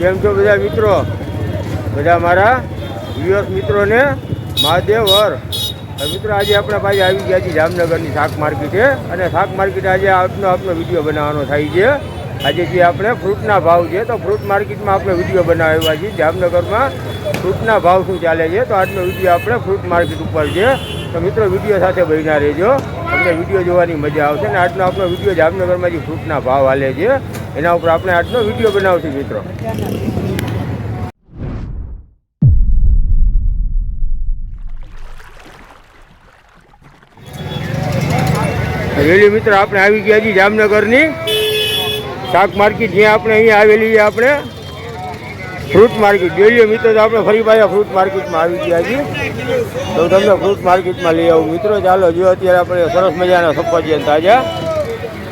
કેમ છો બધા મિત્રો? બધા મારા યુએસ મિત્રોને મહાદેવ મિત્રો આજે આપણે પાસે આવી ગયા છીએ જામનગરની શાક માર્કેટે અને શાક માર્કેટ આજે આપનો આપનો વીડિયો બનાવવાનો થાય છે. આજે જે આપણે ફ્રૂટના ભાવ છે, તો ફ્રૂટ માર્કેટમાં આપણે વીડિયો બનાવ્યા છીએ જામનગરમાં ફ્રૂટના ભાવ શું ચાલે છે, તો આજનો વીડિયો આપણે ફ્રૂટ માર્કેટ ઉપર છે. તો મિત્રો વીડિયો સાથે બન્યા રહેજો. તમને વીડિયો જોવાની મજા આવશે અને આજનો આપણો વીડિયો જામનગરમાં જે ફ્રૂટના ભાવ હાલે છે એના ઉપર આપણે આજનો વીડિયો બનાવશું મિત્રો. રેલી મિત્ર, આપણે આવી ગયા છીએ જામનગરની. શાક માર્કેટ જ્યાં આપણે અહીંયા આવેલી છે આપણે. Fruit market. જોઈએ મિત્રો આપણે ફરી પાછા ફ્રૂટ માર્કેટમાં આવી ગયા છીએ. તો તમને ફ્રૂટ માર્કેટમાં લઈ આવું. મિત્રો, ચાલો, જો અત્યારે આપણે સરસ મજાના સફરજન તાજા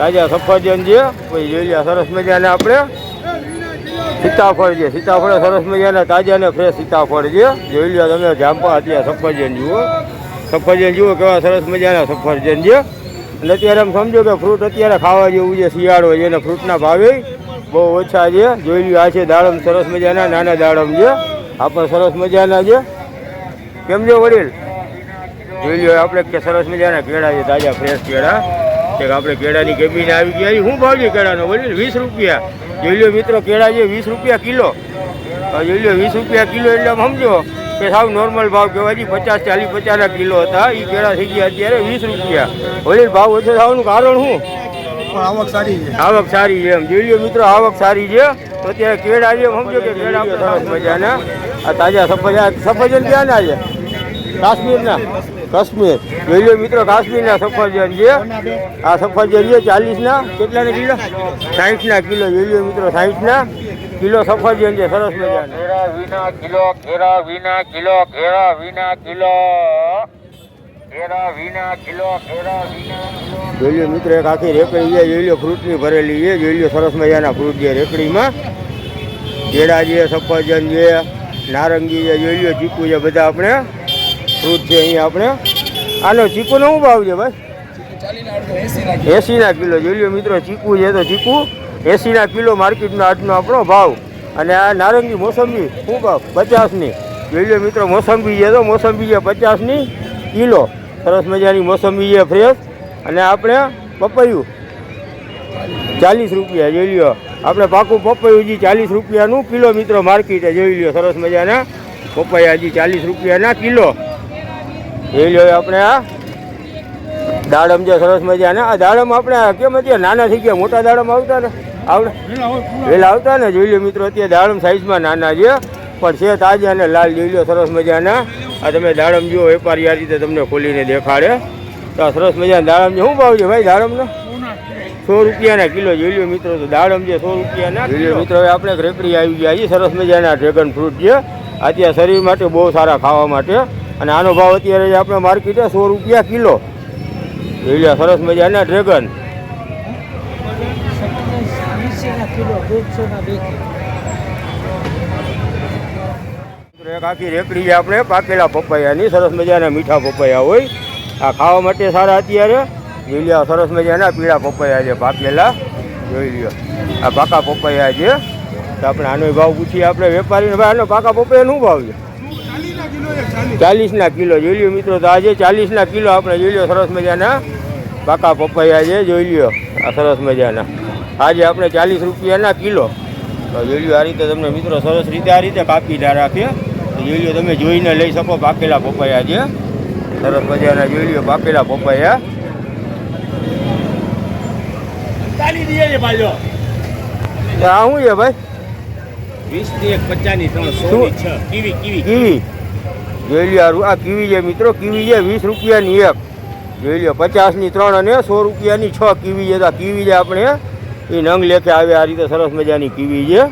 તાજા સફરજન છે પછી જોઈ લે સરસ મજાના આપણે. સીતાફળ છે સીતાફળ સરસ મજાના તાજા ને ફ્રેશ સીતાફળ છે જોઈ લ્યો તમે જામપા અત્યારે સફરજન જુઓ. સફરજન જુઓ કેવા સરસ મજાના સફરજન છે અને અત્યારે આમ સમજો કે ફ્રૂટ અત્યારે ખાવા જેવું છે શિયાળો છે અને ફ્રૂટના ભાવે બહુ ઓછા છે. જોઈ લ્યો આ છે દાડમ સરસ મજાના, નાના દાડમ છે આ પણ સરસ મજાના છે કેમ છે વડીલ? જોઈ લ્યો આપણે કે સરસ મજાના કેળા છે, તાજા ફ્રેશ કેળા. એક આપણે કેળાની કેબીને આવી ગયા હું ભાવ છે કેળાનો? વડીલ વીસ રૂપિયા. જોઈ લો મિત્રો કેળા છે વીસ રૂપિયા કિલો. જોઈ લો વીસ રૂપિયા કિલો એટલે સમજો કે સાવ નોર્મલ ભાવ કહેવાય છે. પચાસ ચાલીસ પચાસના કિલો હતા. એ કેળા થઈ ગયા અત્યારે વીસ રૂપિયા. વડીલ ભાવ ઓછો થવાનું કારણ શું? આવક સારી છે. આવક સારી છે એમ. જોઈ મિત્રો આવક સારી છે. તો અત્યારે કેળા છે સમજો કે કેળા સરસ મજાના. આ તાજા સફરજન સફરજન ક્યાંના છે? કાશ્મીરના? કાશ્મીર. જોઈ લ્યો મિત્રો કાશ્મીરના સફરજન છે. આ સફરજન છે ચાલીસના. કેટલાના કિલો? સાહીઠના કિલો. જોઈ લ્યો મિત્રો સાહીઠના કિલો સફરજન છે. સરસ મજાના. કેળા વિના કિલો કેળા વિના કિલો કેળા વિના કિલો. કેળા વિના કિલો કેળા વિના જોઈ લ્યો મિત્રો એક આખી રેકડી છે. જોઈ લ્યો ફ્રૂટની ભરેલી છે. જોઈ લ્યો સરસ મજાના ફ્રૂટ છે રેકડીમાં. કેળા છે સફરજન છે નારંગી છે જોઈ લ્યો ચીકુ છે બધા આપણે. ફ્રૂટ છે અહીંયા આપણે. આનો ચીકુનો શું ભાવ છે ભાઈ? એંસીના કિલો. જોઈ લ્યો મિત્રો, ચીકુ છે તો ચીકુ. એંસીના કિલો માર્કેટનો આજનો આપણો ભાવ. અને આ નારંગી મોસંબી, શું ભાવ? પચાસની. જોઈ લ્યો મિત્રો, મોસંબી છે તો મોસંબી છે પચાસની કિલો. સરસ મજાની મોસંબી છે ફ્રેશ અને આપણે પપૈયું ચાલીસ રૂપિયા, જોઈ લ્યો આપણે પાકું પપૈયું હજી ચાલીસ રૂપિયાનું કિલો મિત્રો માર્કેટે, જોઈ લ્યો સરસ મજાના પપૈયા હજી ચાલીસ રૂપિયાના કિલો. જોઈ લ્યો આપણે આ દાડમ છે સરસ મજાના. આ દાડમ આપણે કેમ અત્યારે નાના થઈ ગયા? મોટા દાડમ આવતા ને? આવડે? વેલા આવતા ને? જોઈ લો મિત્રો અત્યારે દાડમ સાઈઝમાં નાના છે. પણ છે તાજા અને લાલ જોઈ લો સરસ મજાના. આ તમે દાડમ જુઓ વેપારી આ રીતે તમને ખોલીને દેખાડે. તો આ સરસ મજાના દાડમ છે. શું ભાવ છે ભાઈ દાડમનો? સો રૂપિયાના કિલો જોઈ લો મિત્રો તો દાડમ છે સો રૂપિયાના જોઈ મિત્રો હવે આપણે રેકડી આવી ગયા છે સરસ મજાના ડ્રેગન ફ્રૂટ છે. અત્યારે શરીર માટે બહુ સારા ખાવા માટે. અને આનો ભાવ અત્યારે આપણે માર્કેટે સો રૂપિયા કિલો. લીલા સરસ મજાના ડ્રેગન એક રેકડી છે આપણે, પાકેલા પપૈયાની, સરસ મજાના મીઠા પપૈયા હોય. આ ખાવા માટે સારા અત્યારે. જોઈ સરસ મજાના પીળા પપૈયા છે પાકેલા. જોઈ લ્યો, આ પાકા પપૈયા છે તો આપણે આનો ભાવ પૂછીએ આપણે વેપારીને. ભાઈ, આનો પાકા પપૈયા શું ભાવ છે? ચાલીસના કિલો જોઈ લ્યો મિત્રો તો આજે ચાલીસના કિલો આપણે જોઈ લ્યો સરસ મજાના પાકા પપૈયા છે જોઈ લ્યો આ સરસ મજાના. આજે આપણે ચાલીસ રૂપિયાના કિલો. તો જોઈ લ્યો આ રીતે તમને મિત્રો સરસ રીતે આ રીતે કાપીને રાખીએ જોઈ લ્યો તમે જોઈને લઈ શકો પાકેલા પપૈયા છે સરસ મજાના જોઈ લ્યો પાકેલા પપૈયા. તો શું છે ભાઈ? વીસની એક પચાસની ત્રણ સો ની છ. Kiwi kiwi. કીવી? જોઈ લ્યો આ કીવી છે મિત્રો કીવી છે વીસ રૂપિયાની એક. જોઈ લ્યો પચાસની ત્રણ અને સો રૂપિયાની છ કીવી છે. તો આ કીવી છે આપણે એ નંગ લેખે આવે આ રીતે સરસ મજાની કીવી છે.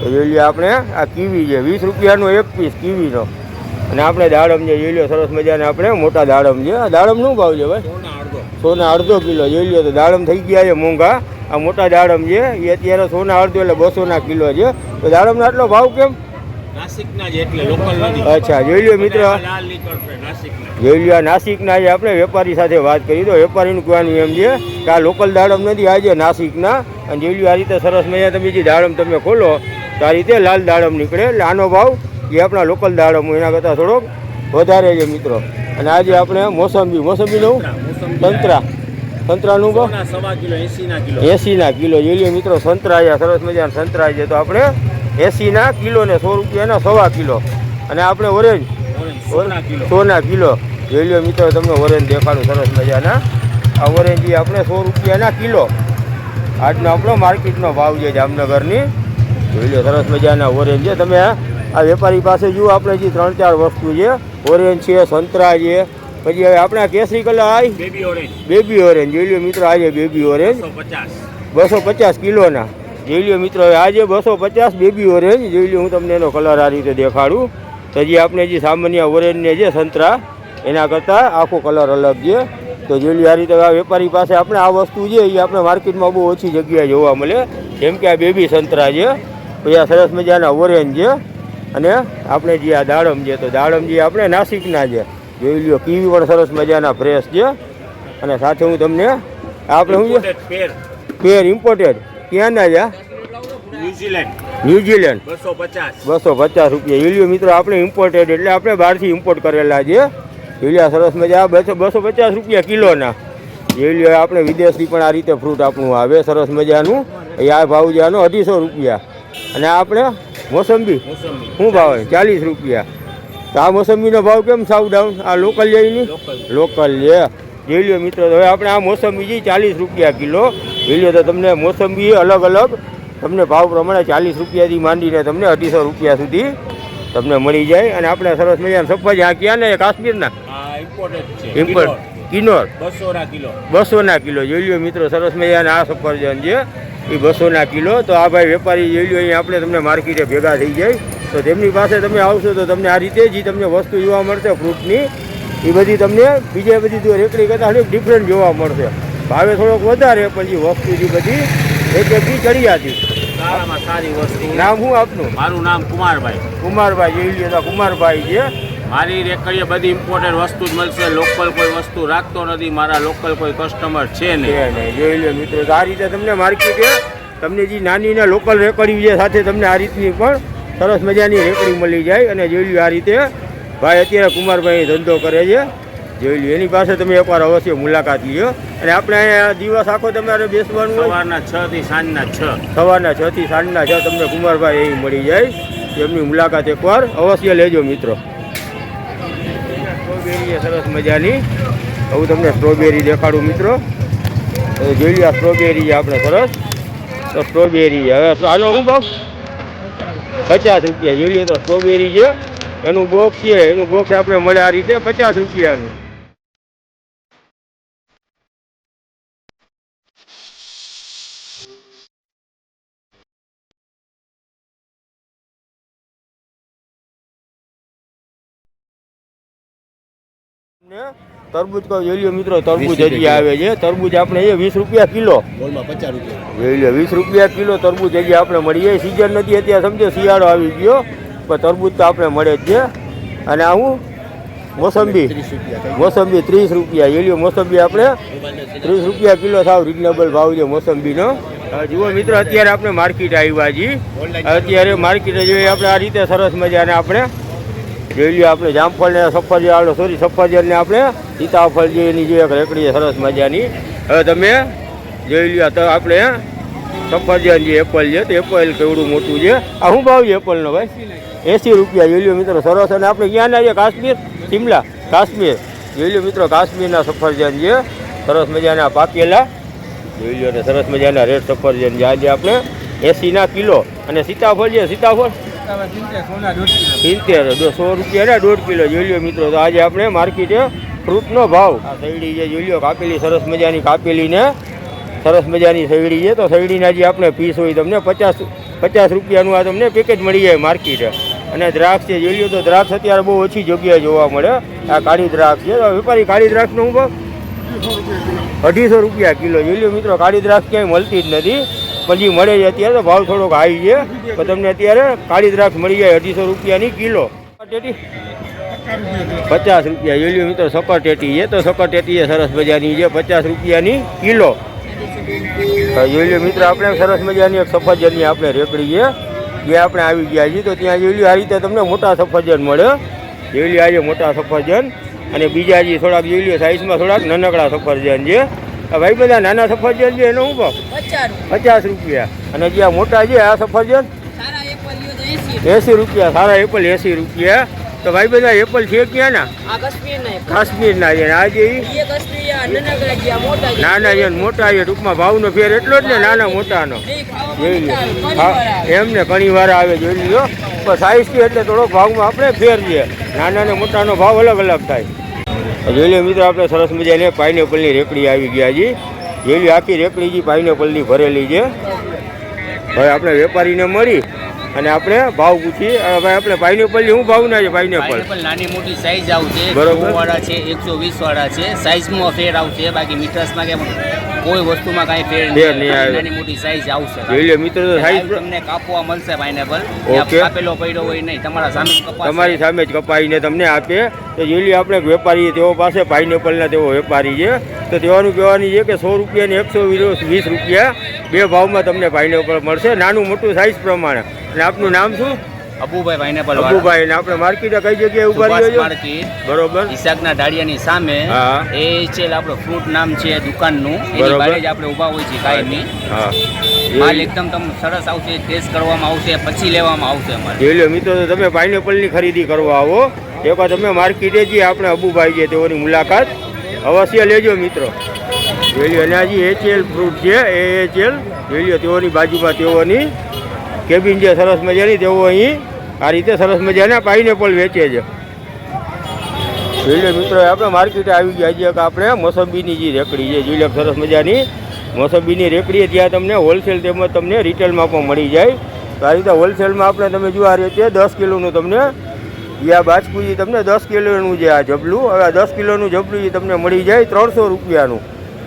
તો જોઈ લ્યો આપણે આ કીવી છે વીસ રૂપિયાનો એક પીસ કીવીનો. અને આપણે દાડમ છે જોઈ લ્યો સરસ મજાના આપણે મોટા દાડમ છે. આ દાડમ શું ભાવ છે ભાઈ? સોના અડધો. કિલો જોઈ લો તો દાડમ થઈ ગયા છે મોંઘા. આ મોટા દાડમ છે એ અત્યારે સોના અડધો એટલે બસોના કિલો છે. તો દાડમનો આટલો ભાવ કેમ? નાસિક જ એટલે લોકલ નથી. અચ્છા જોઈ લ્યો મિત્ર. લાલ નીકળશે નાસિક જોઈ લ્યો આ નાસિકના જે આપણે વેપારી સાથે વાત કરી તો વેપારીનું કહેવાનું એમ છે કે આ લોકલ દાડમ નથી આજે નાસિકના. અને જોઈ લ્યો આ રીતે સરસ મજા તમે જે દાડમ તમે ખોલો તો આ રીતે લાલ દાડમ નીકળે. એટલે આનો ભાવ એ આપણા લોકલ દાડમ એના કરતાં થોડોક વધારે છે મિત્રો. અને આજે આપણે મોસંબી લઉં? સંતરા સંતરાનું ભાવ સોના સવા કિલો એસી ના કિલો. જોઈ લ્યો મિત્રો સંતરા સરસ મજાના સંતરા છે. તો આપણે એસીના કિલો ને સો રૂપિયાના સવા કિલો. અને આપણે ઓરેન્જ. ઓરેન્જ સોના કિલો. જોઈ લ્યો મિત્રો તમને ઓરેન્જ દેખાડું સરસ મજાના. આ ઓરેન્જ આપણે સો રૂપિયાના કિલો. આજનો આપણો માર્કેટનો ભાવ છે જામનગરની. જોઈ લો સરસ મજાના ઓરેન્જ છે. તમે આ વેપારી પાસે જુઓ આપણે જે ત્રણ ચાર વસ્તુ છે. ઓરેન્જ છે સંતરા છે. પછી હવે આપણે કેસરી કલર આવી બેબી ઓરેન્જ. Baby orange. જોઈ લો મિત્રો આજે બેબી ઓરેન્જ. બસો પચાસ કિલોના. જોઈ લો મિત્રો હવે આજે બસો પચાસ બેબી ઓરેન્જ જોઈ લો હું તમને એનો કલર આ રીતે દેખાડું. તો જે આપણે જે સામાન્ય ઓરેન્જને છે સંતરા એના કરતાં આખો કલર અલગ છે. તો જોઈ લો આ રીતે આ વેપારી પાસે આપણે આ વસ્તુ છે એ આપણે માર્કેટમાં બહુ ઓછી જગ્યાએ જોવા મળે. જેમ કે આ બેબી સંતરા છે. પછી આ સરસ મજાના ઓરેન્જ છે. અને આપણે જે આ દાડમ છે તો દાડમ જે આપણે નાસિકના છે. જોઈ લો કીવી પણ સરસ મજાના ફ્રેશ છે. અને સાથે હું તમને આપણે શું છે? પેર ઇમ્પોર્ટેડ ક્યાંના છે ન્યુઝીલેન્ડ. ન્યુઝીલેન્ડ. બસો પચાસ. રૂપિયા. ઈલિયો મિત્રો આપણે ઇમ્પોર્ટેડ એટલે આપણે બહારથી ઇમ્પોર્ટ કરેલા છે. ઈલિયા સરસ મજા. બસો બસો પચાસ રૂપિયા કિલોના. યુલિયો આપણે વિદેશથી પણ આ રીતે ફ્રૂટ આપણું આવે સરસ મજાનું. એ આ ભાવ છે આનો અઢીસો રૂપિયા. અને આપણે મોસંબી. શું ભાવ ચાલીસ રૂપિયા. તો આ મોસંબીનો ભાવ કેમ સાવ ડાઉન આ લોકલ જઈની લોકલ લોકલ છે. જોઈ લો મિત્રો હવે આપણે આ મોસંબી છે ચાલીસ રૂપિયા કિલો. લ્યો તો તમને મોસંબી અલગ અલગ. તમને ભાવ પ્રમાણે ચાલીસ રૂપિયાથી માંડીને તમને અઢીસો રૂપિયા સુધી તમને મળી જાય. અને આપણે સરસ મજાના સફાઈ આ ક્યાં ને? કાશ્મીરના? ઇમ્પોર્ટ કિનોર બસોના કિલો. બસોના કિલો. જોઈ મિત્રો સરસ મજાના આ સફરજન છે. એ બસોના કિલો. તો આ ભાઈ વેપારી જોઈ લો અહીંયા આપણે તમને માર્કેટે ભેગા થઈ જાય. તો તેમની પાસે તમે આવશો તો તમને આ રીતે જે તમને વસ્તુ જોવા મળશે ફ્રૂટની એ બધી તમને બીજે બધી રેકડી કરતાં ડિફરન્ટ જોવા મળશે. ભાવે થોડોક વધારે જે વસ્તુ જે બધી એક એક ચડી સારામાં સારી વસ્તુ. નામ શું આપનું? મારું નામ કુમારભાઈ. કુમારભાઈ જેવી લ્યો તો કુમારભાઈ છે. મારી રેકડીએ બધી ઇમ્પોર્ટેન્ટ વસ્તુ જ મળશે. લોકલ કોઈ વસ્તુ રાખતો નથી. મારા લોકલ કોઈ કસ્ટમર છે ને નહીં. જોઈ લો મિત્રો આ રીતે તમને માર્કેટ તમને જે નાની ને લોકલ રેકડી છે સાથે તમને આ રીતની પણ સરસ મજાની રેકડી મળી જાય. અને જોઈ લ્યો આ રીતે ભાઈ અત્યારે કુમારભાઈ ધંધો કરે છે. જોઈ લો એની પાસે તમે એકવાર અવશ્ય મુલાકાત લ્યો. અને આપણે અહીંયા દિવસ આખો તમારે બેસવાનું સવારના છ થી સાંજના છ. સવારના છ થી સાંજના છ તમને કુમારભાઈ અહીં મળી જાય. એમની મુલાકાત એકવાર અવશ્ય લેજો મિત્રો. સ્ટ્રોબેરી સરસ મજાની. હું તમને સ્ટ્રોબેરી દેખાડું મિત્રો. જોઈ લો સ્ટ્રોબેરી આપણે સરસ. તો સ્ટ્રોબેરી હવે આનો શું ભાવ? પચાસ રૂપિયા. જોઈ લો તો સ્ટ્રોબેરી છે. એનું બોક્સ છે. એનું બોક્સ આપણે મળે આ રીતે પચાસ રૂપિયાનું. તરબૂચ કહો જોઈ મિત્રો તરબૂજ હજી આવે છે. તરબૂચ આપણે એ વીસ રૂપિયા કિલો. જોઈ લો વીસ રૂપિયા કિલો તરબૂજ હજી આપણે મળીએ. સિઝન નથી અત્યારે સમજો શિયાળો આવી ગયો. પણ તરબૂજ તો આપણે મળે જ છે. અને આવું મોસંબી. મોસંબી ત્રીસ રૂપિયા. જોઈ મોસંબી આપણે ત્રીસ રૂપિયા કિલો સાવ રિઝનેબલ ભાવ છે મોસંબીનો. જુઓ મિત્રો અત્યારે આપણે માર્કેટ આવ્યા છીએ. અત્યારે માર્કેટ જોઈએ આપણે આ રીતે સરસ મજાને આપણે જોઈ લ્યો આપણે જામફળ ને સફરજન આલો સોરી સફરજન ને આપણે સીતાફળ જે એની જે રેકડી સરસ મજાની. હવે તમે જોઈ લ્યો તો આપણે સફરજન જે એપલ છે, તો એપલ કેવડું મોટું છે? આ શું ભાવ છે એપલનો ભાઈ? એંસી રૂપિયા, જોઈ લો મિત્રો, સરસ. અને આપણે ક્યાં ના છે કાશ્મીર, શિમલા, કાશ્મીર. જોઈ લો મિત્રો, કાશ્મીરના સફરજન છે સરસ મજાના પાકેલા. જોઈ લ્યો, અને સરસ મજાના રેડ સફરજન જે આજે આપણે એંસીના કિલો. અને સીતાફળ છે, સીતાફળ? સિત્તેર સો રૂપિયા ને દોઢ કિલો જોઈ મિત્રો. તો આજે આપણે માર્કેટે ફ્રૂટનો ભાવ. શેરડી છે જોઈ લો, કાપેલી, સરસ મજાની કાપેલી ને, સરસ મજાની શેરડી છે. તો શેરડીના જે આપણે પીસ હોય તમને પચાસ પચાસ રૂપિયાનું આ તમને પેકેજ મળી જાય માર્કેટે. અને દ્રાક્ષ છે, જોઈ લો તો દ્રાક્ષ અત્યારે બહુ ઓછી જગ્યાએ જોવા મળે. આ કાળી દ્રાક્ષ છે. વેપારી કાળી દ્રાક્ષનો હું અઢીસો રૂપિયા કિલો. જોઈ લો મિત્રો, કાળી દ્રાક્ષ ક્યાંય મળતી જ નથી. જે મળે છે અત્યારે તો ભાવ થોડોક હાઈ છે. પણ તમને અત્યારે કાળી દ્રાક્ષ મળી જાય અઢીસો રૂપિયાની કિલો. ટેટી? પચાસ રૂપિયા. જોઈ લ્યો મિત્રો સકર ટેટી છે. તો સકર ટેટી છે સરસ મજાની છે પચાસ રૂપિયાની કિલો. જોઈ મિત્રો આપણે સરસ મજાની એક સફરજનની આપણે રેકડી છે. જે આપણે આવી ગયા છીએ. તો ત્યાં જોઈ આ રીતે તમને મોટા સફરજન મળે. જોઈ આજે મોટા સફરજન. અને બીજા જે થોડાક જોઈ સાઇઝમાં થોડાક નાનકડા સફરજન છે. ભાઈ બધા નાના સફરજન છે એનો શું ભાવ? પચાસ રૂપિયા. અને જે આ મોટા છે આ સફરજન? એસી રૂપિયા. સારા એપલ એંસી રૂપિયા. તો ભાઈ બધા એપલ છે ક્યાં ના કાશ્મીર ના છે. આ જે નાના છે મોટા છે ટૂંકમાં ભાવનો ફેર એટલો જ ને નાના મોટાનો. જોઈ હા, એમને ઘણી વાર આવે જોઈ લો પણ સાઈઝથી એટલે થોડોક ભાવમાં આપણે ફેર છે. નાના ને મોટાનો ભાવ અલગ અલગ થાય. જોઈ લો મિત્રો આપણે સરસ મજાની પાઇનેપલની રેકડી આવી ગયા છે લ્યો આખી રેકડી જે પાઇનેપલની ભરેલી છે. હવે આપણે વેપારીને મળી અને આપણે ભાવ પૂછી ભાઈ આપણે પાઇનેપલની શું ભાવના છે પાઇનેપલ? નાની મોટી સાઈઝ આવશે બરોબર. વાળા છે એકસો વીસ વાળા છે સાઈઝમાં ફેર આવશે બાકી મીટર્સમાં કે કોઈ વસ્તુમાં કાંઈ ફેર ફેર નહીં આવે. નાની મોટી સાઈઝ આવશે જોઈએ મિત્રો સાઈઝ તમને કાપવા મળશે પાઇનેપલ ઓકે. કાપેલો પડ્યો હોય નહીં તમારા સામે તમારી સામે જ કપાઈને તમને આપે તો જોઈએ આપણે વેપારી તેઓ પાસે પાઇનેપલના તેઓ વેપારી છે. તો તેવાનું કહેવાની છે કે સો રૂપિયા ને એકસો વીસ રૂપિયા બે ભાવમાં તમને પાઇનેપલ મળશે. નાનું મોટું સાઈઝ પ્રમાણે. અને આપનું નામ શું? અબુભાઈ પાઇનેપલ વાળા. અબુભાઈ આપણે માર્કેટ કઈ જગ્યાએ ઊભા રહ્યો છો? માર્કેટ. બરોબર. ઈશાકના ડાળિયાની સામે. એ છે આપણો ફ્રૂટ નામ છે દુકાનનું. એની. બારે જ આપણે ઊભા હોય છે કાયમી. હા. માલ એકદમ તમને સરસ આવશે ટેસ્ટ કરવામાં આવશે પછી લેવામાં આવશે અમારે. જોઈ મિત્રો તમે પાઇનેપલની ખરીદી કરવા આવો. એકવાર તમે માર્કેટે જઈએ આપણે અબુભાઈ છે તેઓની મુલાકાત. અવશ્ય લેજો મિત્રો. જોઈ લો અને હજી એચએલ ફ્રૂટ છે એ એચએલ લો તેઓની બાજુમાં તેઓની કેબિન છે સરસ મજાની તેઓ અહીં આ રીતે સરસ મજાના પાઇનેપલ વેચે છે. જોઈ મિત્રો, આપણે માર્કેટે આવી ગયા છીએ કે આપણે મોસંબીની જે રેકડી છે, જોઈ લો સરસ મજાની. મોસંબીની રેકડી ત્યાં તમને હોલસેલ તેમજ તમને રિટેલમાં પણ મળી જાય. તો આ રીતે હોલસેલમાં આપણે તમે જોવા આ રીતે દસ કિલોનું તમને યા આ બાજકુજી તમને દસ કિલોનું જે આ જબલું, હવે આ દસ કિલોનું જબલું જે તમને મળી જાય ત્રણસો રૂપિયાનું.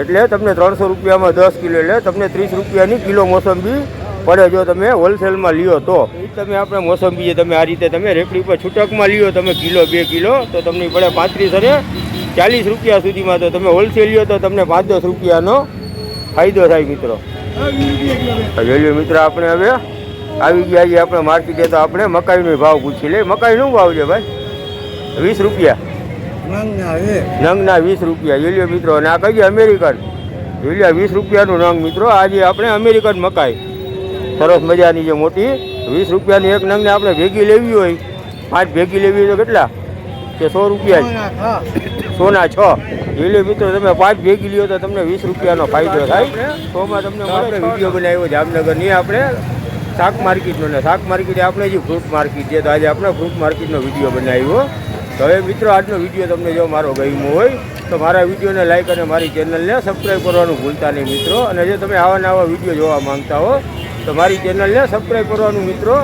એટલે તમને ત્રણસો રૂપિયામાં દસ કિલો, એટલે તમને ત્રીસ રૂપિયાની કિલો મોસંબી પડે જો તમે હોલસેલમાં લ્યો તો તમે આપણે મોસંબી તમે આ રીતે તમે રેકડી પર છૂટકમાં લ્યો તમે કિલો બે કિલો તો તમને પડે પાંત્રીસ અને ચાલીસ રૂપિયા સુધીમાં તો તમે હોલસેલ લ્યો તો તમને પાંચ દસ રૂપિયાનો ફાયદો થાય મિત્રો. જોઈ મિત્ર આપણે હવે આવી ગયા છીએ આપણે માર્કેટે તો આપણે મકાઈનો ભાવ પૂછી લઈએ. મકાઈનો ભાવ છે ભાઈ? વીસ રૂપિયા. નંગના વીસ રૂપિયા. જોઈ મિત્રો અને આ કહીએ અમેરિકન? જોઈ વીસ રૂપિયાનું નંગ મિત્રો. આજે આપણે અમેરિકન મકાઈ. સરસ મજાની છે મોટી વીસ રૂપિયાની એક નંગને આપણે ભેગી લેવી હોય પાંચ ભેગી લેવી હોય તો કેટલા? કે સો રૂપિયા સોના છ. એટલે મિત્રો તમે પાંચ ભેગી લ્યો તો તમને વીસ રૂપિયાનો ફાયદો થાય. સોમાં તમને આપણે વીડિયો બનાવ્યો જામનગરની આપણે શાક માર્કેટનો ને શાક માર્કેટ આપણે જે ફ્રૂટ માર્કેટ છે તો આજે આપણે ફ્રૂટ માર્કેટનો વીડિયો બનાવ્યો. હવે મિત્રો, આજનો વીડિયો તમને જો મારો ગમ્યો હોય, તો મારા વિડીયોને લાઈક અને મારી ચેનલને સબસ્ક્રાઈબ કરવાનું ભૂલતા નહીં મિત્રો. અને જો તમે આવા નવા વીડિયો જોવા માંગતા હો, તો મારી ચેનલને સબસ્ક્રાઈબ કરવાનું મિત્રો.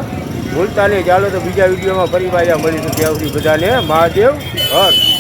ભૂલતા નહીં. ચાલો તો બીજા વિડીયોમાં ફરી પાછા મળીશું ત્યાં સુધી બધાને. મહાદેવ, હર.